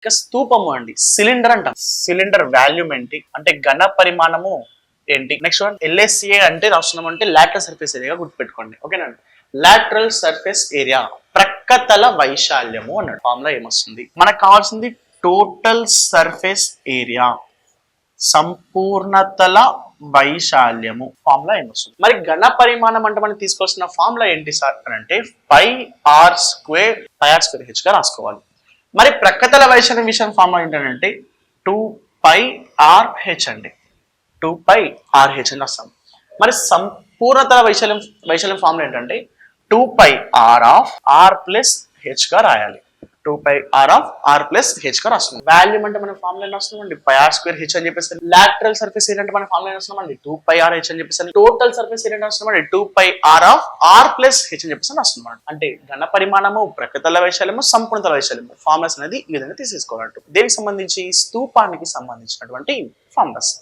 ఇక స్తూపము అండి. సిలిండర్ అంట. సిలిండర్ వాల్యూమ్ ఏంటి? అంటే ఘన పరిమాణము ఏంటి? నెక్స్ట్ వన్ ఎల్ఎస్సిఏ అంటే రాస్తున్నాం అంటే లాటరల్ సర్ఫేస్ ఏరియాగా గుర్తుపెట్టుకోండి. ఓకేనండి లాటరల్ సర్ఫేస్ ఏరియా ప్రక్కతల వైశాల్యము అన్నాడు. ఫార్ములా ఏమొస్తుంది? మనకు కావాల్సింది టోటల్ సర్ఫేస్ ఏరియా సంపూర్ణతల వైశాల్యము. ఫార్ములా ఏమొస్తుంది? మరి ఘన పరిమాణం అంటే మనం తీసుకోవాల్సిన ఫార్ములా ఏంటి సార్ అని అంటే five R square five R square హెచ్గా రాసుకోవాలి. మరి ప్రక్కతల వైశాల్యం విషయం ఫార్ములా ఏంటంటే టూ పై ఆర్హెచ్ అండి. టూ పై ఆర్హెచ్ అని వస్తాం. మరి సంపూర్ణతల వైశాల్యం వైశాల్యం ఫార్ములా ఏంటంటే two pi R of R plus హెచ్గా రాయాలి. Two pi R of R plus హెచ్గా రాస్తున్నాం వాల్యూమ్ అంటే మనం ఫార్ములా ఏం రాస్తున్నామండి పై ఆర్ స్క్వేర్ హెచ్ అని చెప్పేసి లాటరల్ సర్ఫేస్ ఏంటంటే అంటే మనం ఫార్ములా ఏం రాస్తున్నామండి టూ పై ఆర్ హెచ్ అని చెప్పేసి టోటల్ సర్ఫేస్ ఏంటంటే రాస్తున్నామండి two pi R of R plus H అని చెప్పేసి రాస్తున్నాం అంటే ఘన పరిమాణము ప్రకృతల వైశాల్యము సంపూర్ణతల వైశాల్యము. ఫార్ములాస్ అనేది ఈ విధంగా తీసేసుకోవాలంటే. దేనికి సంబంధించి? స్తూపానికి సంబంధించినటువంటి ఫార్ములాస్.